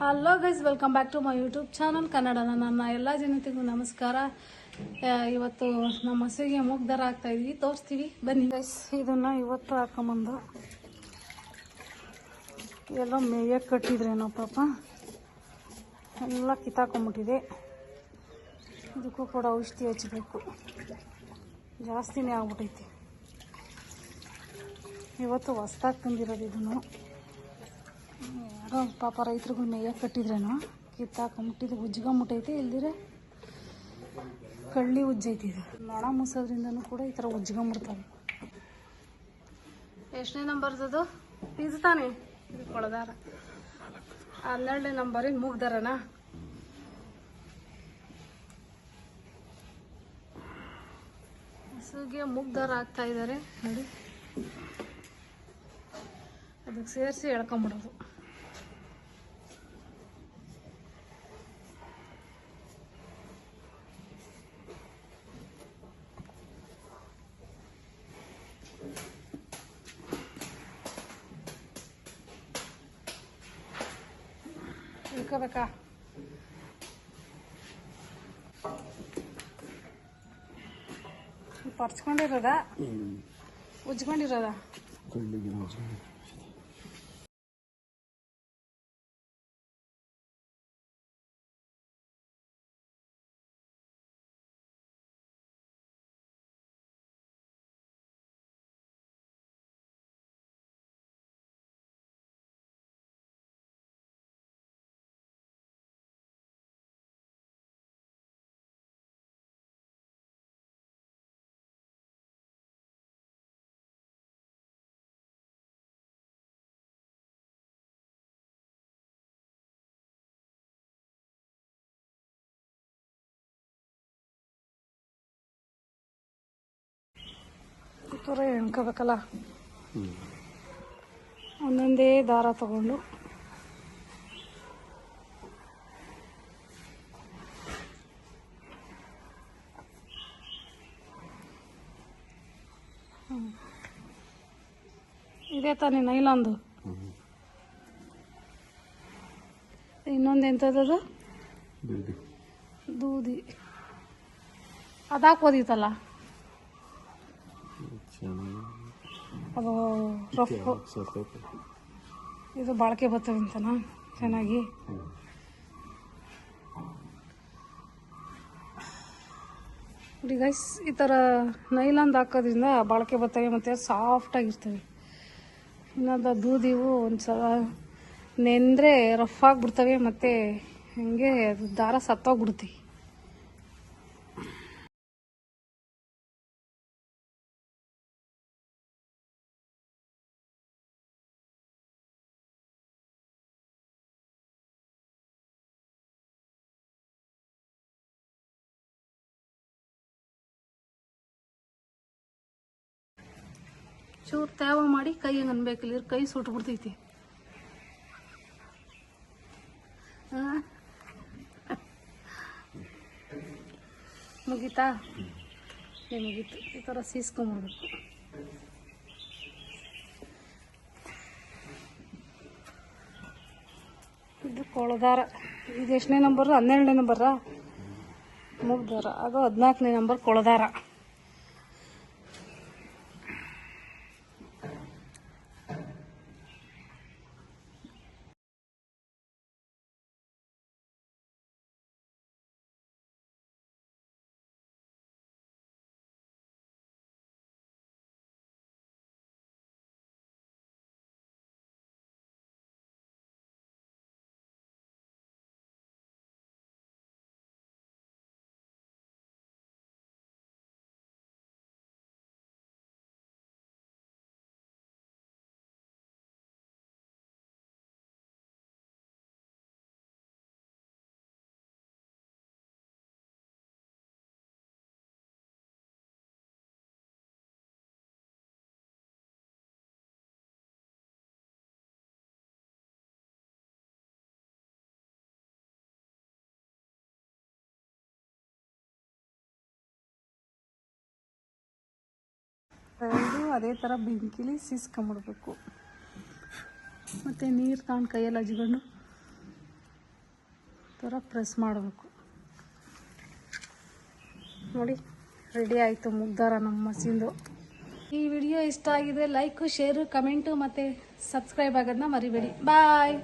Hello guys welcome back to my YouTube channel Kannada ನನ್ನ ಎಲ್ಲ ಜನತೆಗೂ ನಮಸ್ಕಾರ ಇವತ್ತು ನಮ್ಮ ಹಸುವಿಗೆ ಮೂಗ್ದಾರ ಆಗ್ತಾ ಇದೀವಿ. ತೋರಿಸ್ತೀವಿ. ಬನ್ನಿ. ಗೈಸ್ ಇದನ್ನ ಇವತ್ತು ಹಾಕೊಂಬಂದು. ಎಲ್ಲ ಮೇಯಕ್ಕೆ ಕಟ್ಟಿದ್ರೇನೋ ಪಾಪ. ಎಲ್ಲ ಕಿತ್ತಾಕೊಂಬಿಟ್ಟಿದೆ. ಇದಕ್ಕೂ ಕೂಡ ಔಷಧಿ ಹಚ್ಚಬೇಕು ಜಾಸ್ತಿನೇ ಆಗ್ಬಿಟ್ಟೈತಿ ಇವತ್ತು ಹೊಸ್ದಾಗಿ ತಂದಿರೋದು ಇದನ್ನು. ಯಾರೋ ಪಾಪ ರೈತರಿಗೂ ಮೇಯಕ್ಕೆ ಕಟ್ಟಿದ್ರೇನೋ? ಕಿತ್ತಾಕೊಂಬಿಟ್ಟಿದ್ದು ಮುಟ್ಟೈತಿ ಇಲ್ದಿರೆ ಕಳ್ಳಿ ಉಜ್ಜೈತಿ ಇದು. ನೊಣ ಮುಸೋದ್ರಿಂದನೂ ಕೂಡ ಈ ಥರ ಉಜ್ಕೊಂಬಿಡ್ತವೆ ಎಷ್ಟನೇ ನಂಬರ್ದದು ಇದು ತಾನೇ? ಇದು ಕೊಳದಾರ ಹನ್ನೆರಡನೇ ನಂಬರಿಗೆ ಮೂಗ್ದಾರನಾ? ಹಸುಗೆ ಮುಗ್ದಾರ ಆಗ್ತಾ ಇದ್ದಾರೆ ನೋಡಿ. ಅದಕ್ಕೆ ಸೇರಿಸಿ ಎಳ್ಕೊಂಬಿಡೋದು. ಇಳ್ಕೋಬೇಕಾ ಪರ್ಚ್ಕೊಂಡಿರೋದಾ ಉಜ್ಕೊಂಡಿರೋದಾ ಥರ ಎಣ್ಕೋಬೇಕಲ್ಲ ಒಂದೊಂದೇ ದಾರ ತಗೊಂಡು. ಇದೇ ತಾನೇ ನೈಲಾಂದು. ಇನ್ನೊಂದು ಎಂಥದ್ದು ದೂದಿ. ಅದಾಕೋದಿತ್ತಲ್ಲ ಅದು ರಫ್ ಇದು ಬಾಳಿಕೆ ಬರ್ತವೆ ಅಂತನಾ? ಚೆನ್ನಾಗಿ. ನೋಡಿ ಗೈಸ್ ಈ ಥರ ನೈಲಾಂದ್ ಹಾಕೋದ್ರಿಂದ ಬಾಳಿಕೆ ಬರ್ತವೆ ಮತ್ತು ಸಾಫ್ಟಾಗಿರ್ತವೆ ಇನ್ನೊಂದು ದೂದಿವು ಒಂದು ಸಲ ನೆಂದರೆ ರಫ್ ಆಗಿಬಿಡ್ತವೆ ಮತ್ತು ಹಂಗೆ ಅದು ದಾರ ಸತ್ತೋಗ್ಬಿಡುತ್ತೆ. ಚೂರು ತೇವ ಮಾಡಿ ಕೈ ಹಂಗೆ ಅನ್ಬೇಕಿಲ್ಲ? ಕೈ ಸುಟ್ಟು ಬಿಡ್ತೈತಿ? ಮುಗೀತಾ? ಏ ಮುಗೀತು? ಈ ಥರ ಸೀಸ್ಕೊಂಬಿಡ್ಬೇಕು ಇದು ಕೊಳದಾರ. ಇದು ಎಷ್ಟನೇ ನಂಬರ್? ಹನ್ನೆರಡನೇ ನಂಬರ? ಮುಗ್ದಾರ. ಅದು ಹದಿನಾಲ್ಕನೇ ನಂಬರ್ ಕೊಳದಾರ. ಇದು ಅದೇ ಥರ ಬೆಂಕಿಲಿ ಸೀಸ್ಕೊಂಬಿಡ್ಬೇಕು. ಮತ್ತು ನೀರು ತಗೊಂಡು ಕೈಯಲ್ಲಿ ಹಚ್ಕೊಂಡು ಥರ ಪ್ರೆಸ್ ಮಾಡಬೇಕು. ನೋಡಿ ರೆಡಿ ಆಯಿತು ಮುಗ್ದಾರ ನಮ್ಮ ಮಸಿಂದು. ಈ ವಿಡಿಯೋ ಇಷ್ಟ ಆಗಿದೆ ಲೈಕು ಶೇರು ಕಮೆಂಟು ಮತ್ತು ಸಬ್ಸ್ಕ್ರೈಬ್ ಆಗೋದನ್ನ ಮರಿಬೇಡಿ. ಬಾಯ್